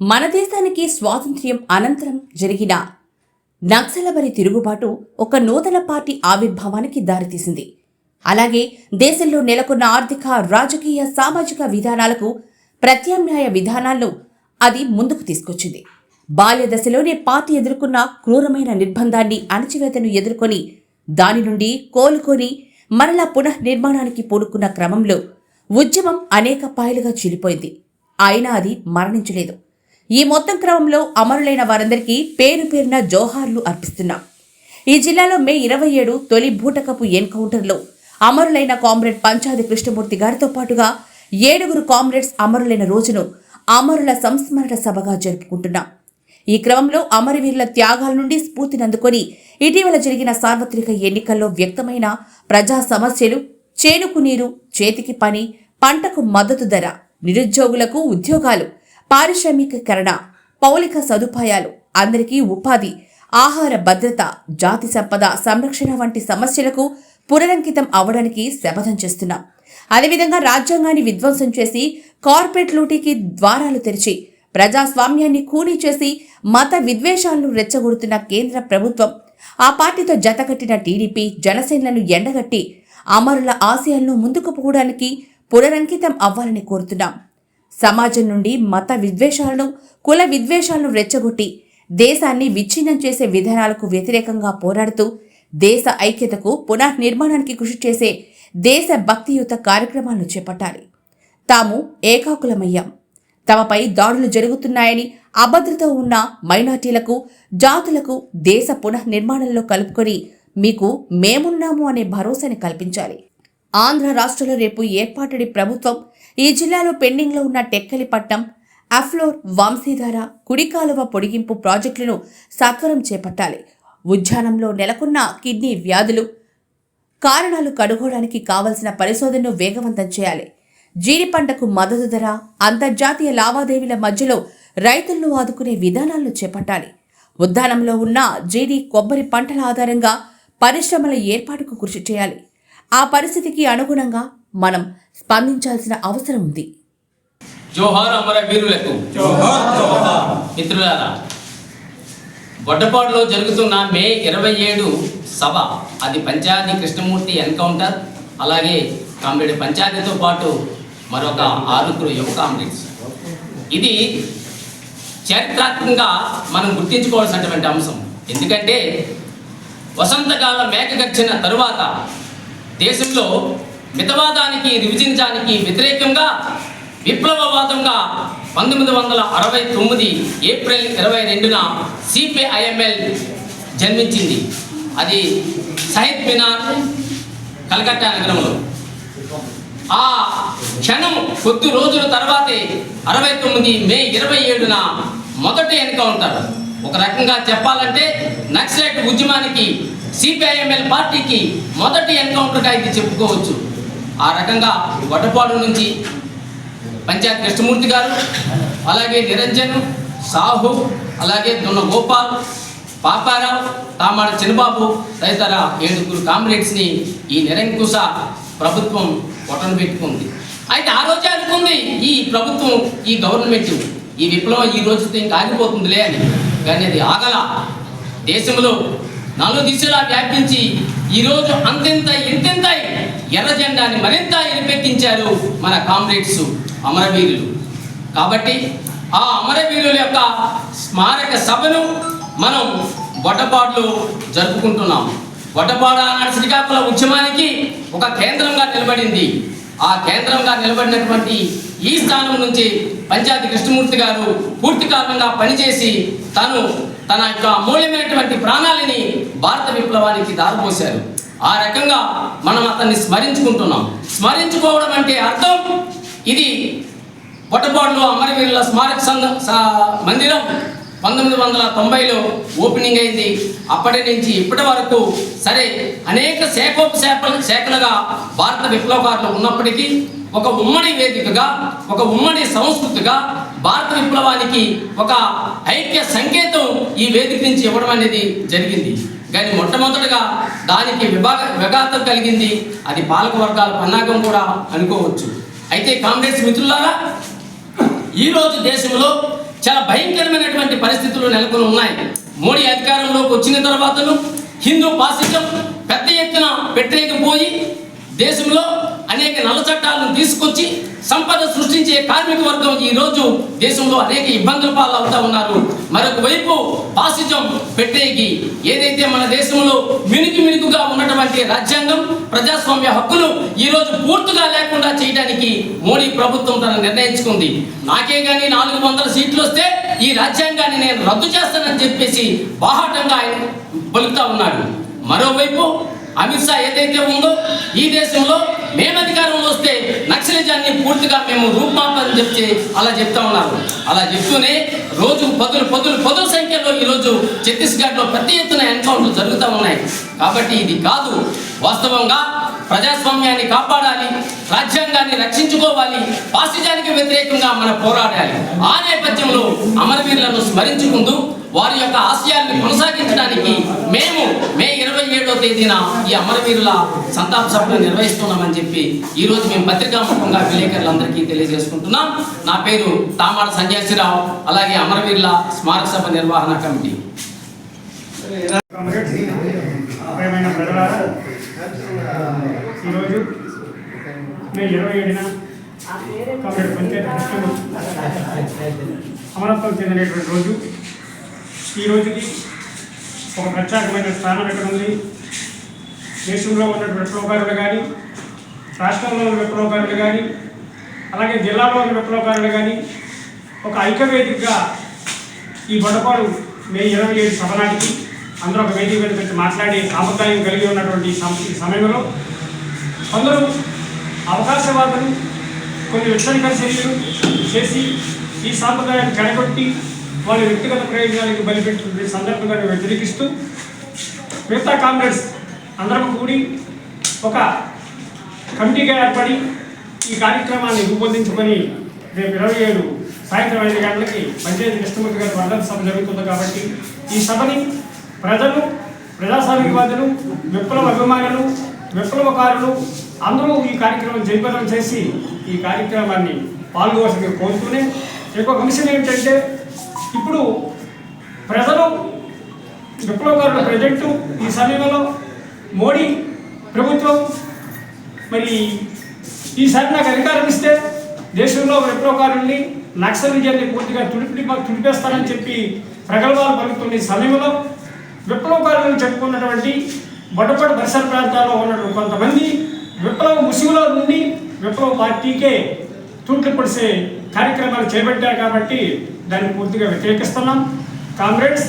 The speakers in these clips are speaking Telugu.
మన దేశానికి స్వాతంత్ర్యం అనంతరం జరిగిన నక్సలబరి తిరుగుబాటు ఒక నూతన పార్టీ ఆవిర్భావానికి దారితీసింది. అలాగే దేశంలో నెలకొన్న ఆర్థిక రాజకీయ సామాజిక విధానాలకు ప్రత్యామ్నాయ విధానాలను అది ముందుకు తీసుకొచ్చింది. బాల్య దశలోనే పార్టీ ఎదుర్కొన్న క్రూరమైన నిర్బంధాన్ని అణచివేతను ఎదుర్కొని దాని నుండి కోలుకొని మరలా పునఃనిర్మాణానికి పూనుకున్న క్రమంలో ఉద్యమం అనేక పాయలుగా చీలిపోయింది. అయినా అది మరణించలేదు. ఈ మొత్తం క్రమంలో అమరులైన వారందరికీ పేరు పేరున జోహార్లు అర్పిస్తున్నాం. ఈ జిల్లాలో మే ఇరవై ఏడు తొలి బూటకపు ఎన్కౌంటర్లో అమరులైన కామ్రేడ్ పంచాది కృష్ణమూర్తి గారితో పాటుగా ఏడుగురు కామ్రేడ్స్ అమరులైన రోజును అమరుల సంస్మరణ సభగా జరుపుకుంటున్నాం. ఈ క్రమంలో అమరవీరుల త్యాగాల నుండి స్ఫూర్తినందుకొని ఇటీవల జరిగిన సార్వత్రిక ఎన్నికల్లో వ్యక్తమైన ప్రజా సమస్యలు చేనుకు నీరు చేతికి పని పంటకు మద్దతు ధర నిరుద్యోగులకు ఉద్యోగాలు పారిశ్రామికీకరణ పౌలిక సదుపాయాలు అందరికీ ఉపాధి ఆహార భద్రత జాతి సంపద సంరక్షణ వంటి సమస్యలకు పునరంకితం అవడానికి శపథం చేస్తున్నాం. అదేవిధంగా రాజ్యాంగాన్ని విధ్వంసం చేసి కార్పొరేట్ లూటీకి ద్వారాలు తెరిచి ప్రజాస్వామ్యాన్ని కూనీ చేసి మత విద్వేషాలను రెచ్చగొడుతున్న కేంద్ర ప్రభుత్వం ఆ పార్టీతో జతకట్టిన టీడీపీ జనసేనలను ఎండగట్టి అమరుల ఆశయాలను ముందుకు పోవడానికి పునరంకితం అవ్వాలని కోరుతున్నాం. సమాజం నుండి మత విద్వేషాలను కుల విద్వేషాలను రెచ్చగొట్టి దేశాన్ని విచ్ఛిన్నం చేసే విధానాలకు వ్యతిరేకంగా పోరాడుతూ దేశ ఐక్యతకు పునఃనిర్మాణానికి కృషి చేసే దేశ భక్తియుత కార్యక్రమాలను చేపట్టాలి. తాము ఏకాకులమయ్యాం. తమపై దాడులు జరుగుతున్నాయని అభద్రత ఉన్న మైనార్టీలకు జాతులకు దేశ పునఃనిర్మాణంలో కలుపుకొని మీకు మేమున్నాము అనే భరోసాని కల్పించాలి. ఆంధ్ర రాష్ట్రంలో రేపు ఏర్పాటడి ప్రభుత్వం ఈ జిల్లాలో పెండింగ్లో ఉన్న టెక్కలిపట్నం అఫ్లోర్ వంశీధార కుడికాలువ పొడిగింపు ప్రాజెక్టులను సత్వరం చేపట్టాలి. ఉద్యానంలో నెలకొన్న కిడ్నీ వ్యాధులు కారణాలు కనుగోవడానికి కావలసిన పరిశోధనను వేగవంతం చేయాలి. జీడి పంటకు మద్దతు ధర అంతర్జాతీయ లావాదేవీల మధ్యలో రైతులను ఆదుకునే విధానాలను చేపట్టాలి. ఉద్యానంలో ఉన్న జీడి కొబ్బరి పంటల ఆధారంగా పరిశ్రమల ఏర్పాటుకు కృషి చేయాలి. ఆ పరిస్థితికి అనుగుణంగా మనం స్పందించాల్సిన అవసరం ఉంది. జోహార్ అమర వీరులకు. జోహార్ జోహార్. మిత్రులారా గొడ్డపాడులో జరుగుతున్న మే ఇరవై ఏడు సభ అది పంచాయతీ కృష్ణమూర్తి ఎన్కౌంటర్ అలాగే కామ్రేడ్ పంచాయతీతో పాటు మరొక ఆరుగురు యువ కామ్రేడ్స్. ఇది చారిత్రాత్మకంగా మనం గుర్తించుకోవాల్సినటువంటి అంశం. ఎందుకంటే వసంతకాలం మేక గడిచిన తరువాత దేశంలో మితవాదానికి విభజించడానికి వ్యతిరేకంగా విప్లవవాదంగా పంతొమ్మిది వందల అరవై తొమ్మిది ఏప్రిల్ ఇరవై రెండున సిపిఐఎంఎల్ జన్మించింది. అది సైద్ మినార్ కలకత్తా నగరంలో. ఆ క్షణం కొద్ది రోజుల తర్వాతే అరవై తొమ్మిది మే ఇరవై ఏడున మొదటి ఎన్కౌంటర్. ఒక రకంగా చెప్పాలంటే నక్సలైట్ ఉద్యమానికి సిపిఐఎంఎల్ పార్టీకి మొదటి ఎన్కౌంటర్గా ఇది చెప్పుకోవచ్చు. ఆ రకంగా వటపాడు నుంచి పంచాయత్ కృష్ణమూర్తి గారు అలాగే నిరంజన్ సాహు అలాగే దున్న గోపాల్ పాపారావు తామాడ చిన్నబాబు తదితర ఏడుగురు కామ్రేడ్స్ని ఈ నిరంకుశ ప్రభుత్వం పొట్టన పెట్టుకుంది. అయితే ఆ రోజే అనుకుంది ఈ ప్రభుత్వం ఈ గవర్నమెంట్ ఈ విప్లవం ఈ రోజుతో ఇంకా ఆగిపోతుందిలే అని. కానీ అది ఆగల. దేశంలో నలు దిశలా వ్యాపించి ఈరోజు అంతెంత ఇంతెంత ఎర్ర జెండాని మరింత ఇరిపెక్కించారు మన కామ్రేడ్స్ అమరవీరులు. కాబట్టి ఆ అమరవీరుల యొక్క స్మారక సభను మనం బొట్టపాడులో జరుపుకుంటున్నాం. బొట్టపాడు ఆనాడు శ్రీకాకుళం ఉద్యమానికి ఒక కేంద్రంగా నిలబడింది. ఆ కేంద్రంగా నిలబడినటువంటి ఈ స్థానం నుంచి పంచాయతీ కృష్ణమూర్తి గారు పూర్తి కాలంగా పనిచేసి తను తన యొక్క అమూల్యమైనటువంటి ప్రాణాలని భారత విప్లవానికి దారిపోశారు ఆ రకంగా మనం అతన్ని స్మరించుకుంటున్నాం. స్మరించుకోవడం అంటే అర్థం ఇది పొట్టపాడులో అమరవీరుల స్మారక సంఘ మందిరం పంతొమ్మిది వందల తొంభైలో ఓపెనింగ్ అయింది. అప్పటి నుంచి ఇప్పటి వరకు సరే అనేక శాఖోపశాఖ శాఖలుగా భారత విప్లవకారులు ఉన్నప్పటికీ ఒక ఉమ్మడి వేదికగా ఒక ఉమ్మడి సంస్కృతిగా భారత విప్లవానికి ఒక ఐక్య సంకేతం ఈ వేదిక నుంచి ఇవ్వడం అనేది జరిగింది. కానీ మొట్టమొదటిగా దానికి విభాగ విఘాతం కలిగింది అది పాలక వర్గాల పన్నాగం కూడా అనుకోవచ్చు. అయితే కాంగ్రెస్ మిత్రులారా ఈరోజు దేశంలో చాలా భయంకరమైనటువంటి పరిస్థితులు నెలకొని ఉన్నాయి. మోడీ అధికారంలోకి వచ్చిన తర్వాతను హిందూ పాసిజం పెద్ద ఎత్తున పెట్టలేకపోయి దేశంలో అనేక నల్ల చట్టాలను తీసుకొచ్చి సంపద సృష్టించే కార్మిక వర్గం ఈ రోజు దేశంలో అనేక ఇబ్బందుల పాలు అవుతా ఉన్నారు. మరొక వైపు పాసిజం పెట్టేకి ఏదైతే మన దేశంలో మినుకు మినుకుగా ఉన్నటువంటి రాజ్యాంగం ప్రజాస్వామ్య హక్కులు ఈ రోజు పూర్తిగా లేకుండా చేయడానికి మోడీ ప్రభుత్వం తన నిర్ణయించుకుంది. నాకే కానీ నాలుగు వందల సీట్లు వస్తే ఈ రాజ్యాంగాన్ని నేను రద్దు చేస్తానని చెప్పేసి బాహాటంగా ఆయన పలుకుతా ఉన్నాడు. మరోవైపు అమిత్ షా ఏదైతే ఉందో ఈ దేశంలో మేము అధికారంలో వస్తే నక్సలిజాన్ని పూర్తిగా మేము రూపుమాపని చెప్తే అలా చెప్తా ఉన్నారు. అలా చెప్తూనే రోజు పదులు పదులు పదుల సంఖ్యలో ఈరోజు ఛత్తీస్గఢ్లో పెద్ద ఎత్తున ఎన్కౌంటర్లు జరుగుతూ ఉన్నాయి. కాబట్టి ఇది కాదు. వాస్తవంగా ప్రజాస్వామ్యాన్ని కాపాడాలి రాజ్యాంగాన్ని రక్షించుకోవాలి పాసిజానికి వ్యతిరేకంగా మనం పోరాడాలి. ఆ నేపథ్యంలో అమరవీరులను స్మరించుకుంటూ వారి యొక్క ఆశయాల్ని కొనసాగించడానికి మేము మే ఇరవై ఏడో తేదీన ఈ అమరవీరుల సంతాప సభను నిర్వహిస్తున్నామని చెప్పి ఈ రోజు మేము పత్రికాముఖంగా విలేకరులందరికీ తెలియజేసుకుంటున్నాం. నా పేరు తామాడ సంజయశ్రీరావు అలాగే అమరవీరుల స్మారక సభ నిర్వహణ కమిటీ. ఈరోజు మే ఇరవై ఏడున పంచాయతీ అమరత్వం చెందినటువంటి రోజు ఈ రోజుకి ఒక ప్రత్యేకమైన స్థానం ఎక్కడ ఉంది. దేశంలో ఉన్నటువంటి విప్లవకారులు కానీ రాష్ట్రంలో ఉన్న విప్లవకారులు కానీ అలాగే జిల్లాలో ఉన్న విప్లవకారులు కానీ ఒక ఐక్యవేదికగా ఈ బొడపాడు మే ఇరవై ఏడు సభ నాటికి అందరూ ఒక వేదిక మీద పెట్టి మాట్లాడే సాంప్రదాయం కలిగి ఉన్నటువంటి ఈ సమయంలో కొందరు అవకాశవాదులు కొన్ని విక్షణిక చర్యలు చేసి ఈ సాంప్రదాయాన్ని చెడగొట్టి వాళ్ళ వ్యక్తిగత ప్రయోజనాలకు బలిపెట్టుకునే సందర్భంగా వ్యతిరేకిస్తూ మిగతా కామ్రేడ్స్ అందరం కూడి ఒక కమిటీగా ఏర్పడి ఈ కార్యక్రమాన్ని రూపొందించుకొని రేపు ఇరవై ఏడు సాయంత్రం ఐదు గంటలకి పంచాయతీ కృష్ణమూర్తి గారి వర్ధన సభ జరుగుతుంది కాబట్టి ఈ సభని ప్రజలు ప్రజాస్వామికవాదులు విప్లవ అభిమానులు విప్లవకారులు అందరూ ఈ కార్యక్రమం జయప్రదం చేసి ఈ కార్యక్రమాన్ని పాల్గొవలసింది కోరుతూనే ఇంకొక అంశం ఏమిటంటే ఇప్పుడు ప్రజలు విప్లవకారులు ప్రజెంట్ ఈ సమయంలో మోడీ ప్రభుత్వం మరి ఈసారి నాకు అధికారం ఇస్తే దేశంలో విప్లవకారుల్ని నక్సలిజాన్ని పూర్తిగా తుడిపి తుడిపేస్తానని చెప్పి ప్రగల్భాలు పలుకుతున్న ఈ సమయంలో విప్లవకారులను చెప్పుకున్నటువంటి బొడపడ పరిసర ప్రాంతాల్లో ఉన్నటువంటి కొంతమంది విప్లవ ముసుగులో నుండి విప్లవ పార్టీకే తూట్లు పొడిసే కార్యక్రమాలు చేపట్టారు కాబట్టి దాన్ని పూర్తిగా వ్యతిరేకిస్తున్నాం. కామ్రేడ్స్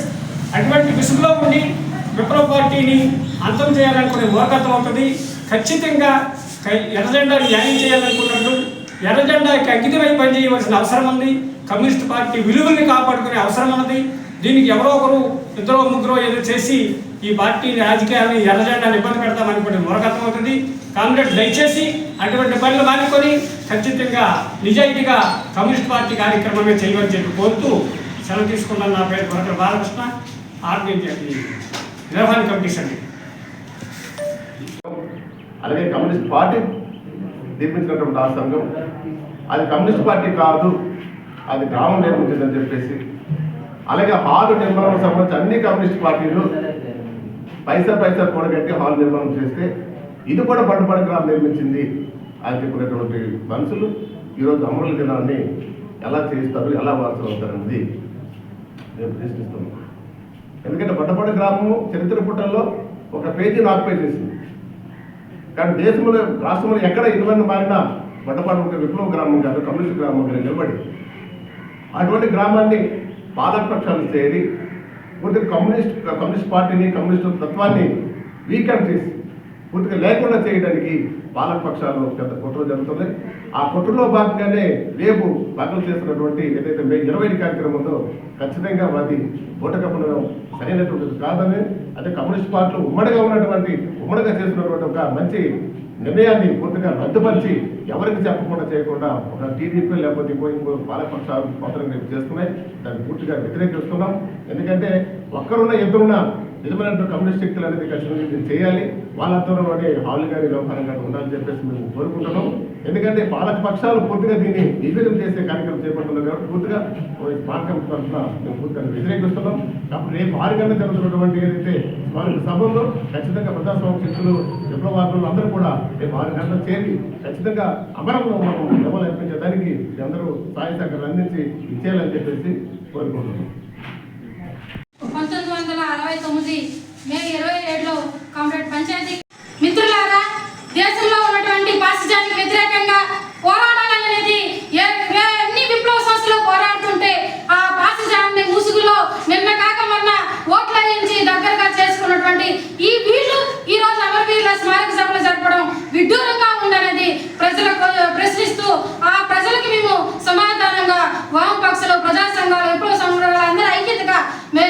అటువంటి విసుగులో ఉండి విప్లవ పార్టీని అంతం చేయాలనుకునే మూర్ఖత్వం ఉంటుంది ఖచ్చితంగా ఎర్రజెండాను ఎర్ర న్యాయం చేయాలనుకున్నట్టు ఎర్రజెండాకి అంకితమై పనిచేయవలసిన అవసరం ఉంది. కమ్యూనిస్ట్ పార్టీ విలువల్ని కాపాడుకునే అవసరం ఉన్నది. దీనికి ఎవరో ఒకరు ఇద్దరో ముగ్గురో ఏదో చేసి ఈ పార్టీని రాజకీయాన్ని ఎర్రజెండాన్ని ఇబ్బంది పెడతామనుకునే మూర్ఖత్వం అవుతుంది కామ్రేడ్ దయచేసి అటువంటి పనులు మానుకొని ఖచ్చితంగా నిజాయితీగా కమ్యూనిస్ట్ పార్టీ కార్యక్రమమే చేయవని చెప్పి కోరుతూ సెలవు తీసుకున్నాను నా పేరు కొరకల బాలకృష్ణ. ఆర్గనైజ్ నిర్వహణ కమిటీ సభ్యుడు. అలాగే కమ్యూనిస్ట్ పార్టీ నిర్మించినటువంటి ఆ సంఘం అది కమ్యూనిస్ట్ పార్టీ కాదు అది గ్రామం నిర్మించిందని చెప్పేసి అలాగే హాల్ నిర్మాణం సంబంధించి అన్ని కమ్యూనిస్ట్ పార్టీలు పైసా పైసా కూడగట్టి హాల్ నిర్మాణం చేస్తే ఇది కూడా పట్టుబడి గ్రామం నిర్మించింది అని చెప్పినటువంటి మనుషులు ఈరోజు అమరుల దినాన్ని ఎలా చేయిస్తారు ఎలా వారసులు అవుతారన్నది నేను ప్రశ్నిస్తున్నాను. ఎందుకంటే బట్టపడి గ్రామము చరిత్ర పుటల్లో ఒక పేజీ నాకు చేసింది కానీ దేశంలో రాష్ట్రంలో ఎక్కడ ఇరువన్న మారినా బట్టపాడు ఒక విప్లవ గ్రామం కాదు కమ్యూనిస్ట్ గ్రామం కానీ నిలబడి. అటువంటి గ్రామాన్ని పాదపక్షాలు చేరి పూర్తిగా కమ్యూనిస్ట్ కమ్యూనిస్ట్ పార్టీని కమ్యూనిస్ట్ తత్వాన్ని వీకెండ్ చేసి పూర్తిగా లేకుండా చేయడానికి పాలకపక్షాలు పెద్ద కుట్ర జరుగుతుంది ఆ కుట్రలో భాగంగానే రేపు దాఖలు చేసినటువంటి ఏదైతే మే ఇరవై కార్యక్రమం ఉందో ఖచ్చితంగా అది ఓటకప్పడం సరైనటువంటిది కాదని అంటే కమ్యూనిస్ట్ పార్టీలు ఉమ్మడిగా ఉన్నటువంటి ఉమ్మడిగా చేసినటువంటి ఒక మంచి నిర్ణయాన్ని పూర్తిగా రద్దుపరిచి ఎవరికి చెప్పకుండా చేయకుండా ఒక టీడీపీ లేకపోతే ఇంకో ఇంకో పాలకపక్షాలు మొత్తం రేపు చేస్తున్నాయి దాన్ని పూర్తిగా వ్యతిరేకిస్తున్నాం. ఎందుకంటే ఒక్కరున్న ఇద్దరున్న నిజమైనటువంటి కమ్యూనిస్ట్ శక్తులు అనేది ఖచ్చితంగా ఇది చేయాలి. వాళ్ళ ఆధ్వర్యంలోనే హాల్ గారి వ్యవహారంగా ఉండాలని చెప్పేసి మేము కోరుకుంటున్నాం. ఎందుకంటే పాలక పక్షాలు పూర్తిగా దీన్ని నిర్వీర్యం చేసే కార్యక్రమం చేపడుతున్నారు కాబట్టి పూర్తిగా మార్గం తరఫున మేము పూర్తిగా వ్యతిరేకిస్తున్నాం. కాబట్టి రేపు ఆరు గంటల జరుగుతున్నటువంటి ఏదైతే వారి సభలో ఖచ్చితంగా ప్రజాస్వామ్య శక్తులు విప్లవాదులు అందరూ కూడా రేపు ఆరు గంటలు చేరి ఖచ్చితంగా అమరంలో మనం డబ్బులు అర్పించడానికి అందరూ సహాయ సహకారాలు అందించి ఇచ్చేయాలని చెప్పేసి కోరుకుంటున్నాం పంతొమ్మిది వందల అరవై తొమ్మిది మే ఇరవై ఏడులో కామ్రేడ్ పంచాయతీ మిత్రులారా దేశంలో ఉన్నటువంటి పాసిజానికి వ్యతిరేకంగా పోరాడాలనేది ఏ- ఏ- ఎన్ని విప్లవ సంస్థలు పోరాడుతుంటే ఆ పాసిజాన్ని ముసుగులో నిన్న కాక మొన్న ఓట్ల నుంచి దగ్గరగా చేసుకున్నటువంటి ఈ వీళ్ళు ఈ రోజు అమరవీరుల స్మారక సభలు జరపడం విడ్డూరంగా ఉందనేది ప్రజలకు ప్రశ్నిస్తూ ఆ ప్రజలకు మేము సమాధానంగా వామపక్షలు ప్రజా సంఘాలు విప్లవ సంఘాలు అందరూ ఐక్యతగా మేము